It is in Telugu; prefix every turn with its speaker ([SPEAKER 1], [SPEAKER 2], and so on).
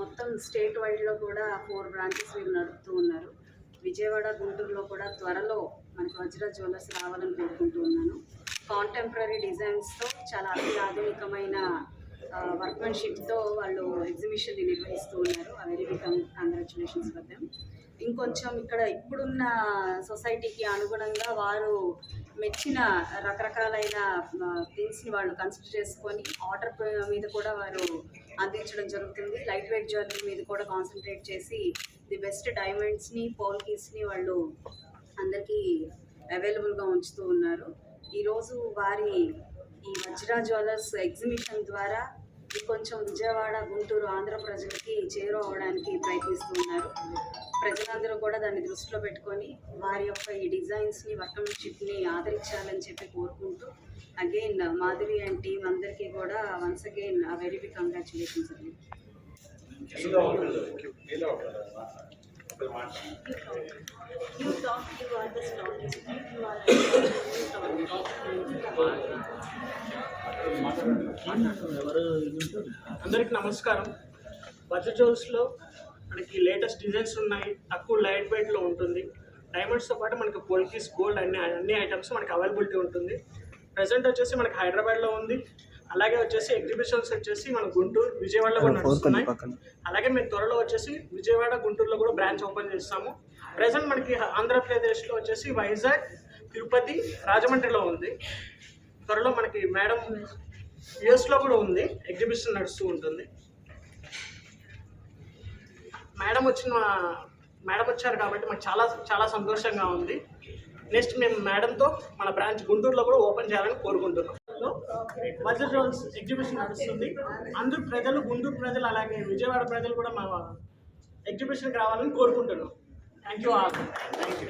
[SPEAKER 1] మొత్తం స్టేట్ వైడ్లో కూడా ఫోర్ బ్రాంచెస్ వీళ్ళు నడుపుతూ ఉన్నారు. విజయవాడ గుంటూరులో కూడా త్వరలో మనకి వజ్ర జ్యువెలర్స్ రావాలని కోరుకుంటూ ఉన్నాను. కాంటెంపరీ డిజైన్స్తో చాలా అతి ఆధునికమైన వర్క్మెన్షిప్తో వాళ్ళు ఎగ్జిబిషన్ నిర్వహిస్తూ ఉన్నారు. ఆ వెరీ బిగ్ కంగ్రాచులేషన్స్ ఫర్ ఇంకొంచెం ఇక్కడ ఇప్పుడున్న సొసైటీకి అనుగుణంగా వారు మెచ్చిన రకరకాలైన థింగ్స్ని వాళ్ళు కన్సిడర్ చేసుకొని ఆర్డర్ మీద కూడా వారు అందించడం జరుగుతుంది. లైట్ వెయిట్ జ్యువెలరీ మీద కూడా కాన్సన్ట్రేట్ చేసి ది బెస్ట్ డైమండ్స్ని పోల్కీస్ని వాళ్ళు అందరికీ అవైలబుల్గా ఉంచుతూ ఉన్నారు. ఈరోజు వారి ఈ వజ్రా జ్యువెలర్స్ ఎగ్జిబిషన్ ద్వారా కొంచెం విజయవాడ గుంటూరు ఆంధ్ర ప్రజలకి చేరువవడానికి ప్రయత్నిస్తూ ఉన్నారు ప్రజలందరూ కూడా దాన్ని దృష్టిలో పెట్టుకొని వారి యొక్క ఈ డిజైన్స్ని వర్కమెన్షిప్ని ఆదరించాలని చెప్పి కోరుకుంటూ అగైన్ మాధురి అండ్ టీం అందరికీ కూడా once again very big congratulations అండి. You. Talk, you are the stories. You are
[SPEAKER 2] అందరికి నమస్కారం. బడ్జెట్ జోల్స్లో మనకి లేటెస్ట్ డిజైన్స్ ఉన్నాయి తక్కువ లైట్ వెయిట్లో ఉంటుంది. డైమండ్స్తో పాటు మనకి పోల్కీస్ గోల్డ్ అన్ని అన్ని ఐటమ్స్ మనకి అవైలబిలిటీ ఉంటుంది. ప్రజెంట్ వచ్చేసి మనకి హైదరాబాద్లో ఉంది. అలాగే వచ్చేసి ఎగ్జిబిషన్స్ వచ్చేసి మన గుంటూరు విజయవాడలో కూడా నడుస్తున్నాయి. అలాగే మేము త్వరలో వచ్చేసి విజయవాడ గుంటూరులో కూడా బ్రాంచ్ ఓపెన్ చేస్తాము. ప్రజెంట్ మనకి ఆంధ్రప్రదేశ్లో వచ్చేసి వైజాగ్ తిరుపతి రాజమండ్రిలో ఉంది. త్వరలో మనకి మేడం యుఎస్లో కూడా ఉంది. ఎగ్జిబిషన్ నడుస్తూ ఉంటుంది. మేడం వచ్చిన మేడం వచ్చారు కాబట్టి మాకు చాలా చాలా సంతోషంగా ఉంది. నెక్స్ట్ మేము మేడంతో మన బ్రాంచ్ గుంటూరులో కూడా ఓపెన్ చేయాలని కోరుకుంటున్నాం. మధ్య జోన్స్ ఎగ్జిబిషన్ నడుస్తుంది. అందరు ప్రజలు గుంటూరు ప్రజలు అలాగే విజయవాడ ప్రజలు కూడా మా ఎగ్జిబిషన్కి రావాలని కోరుకుంటున్నాం. Thank you all thank you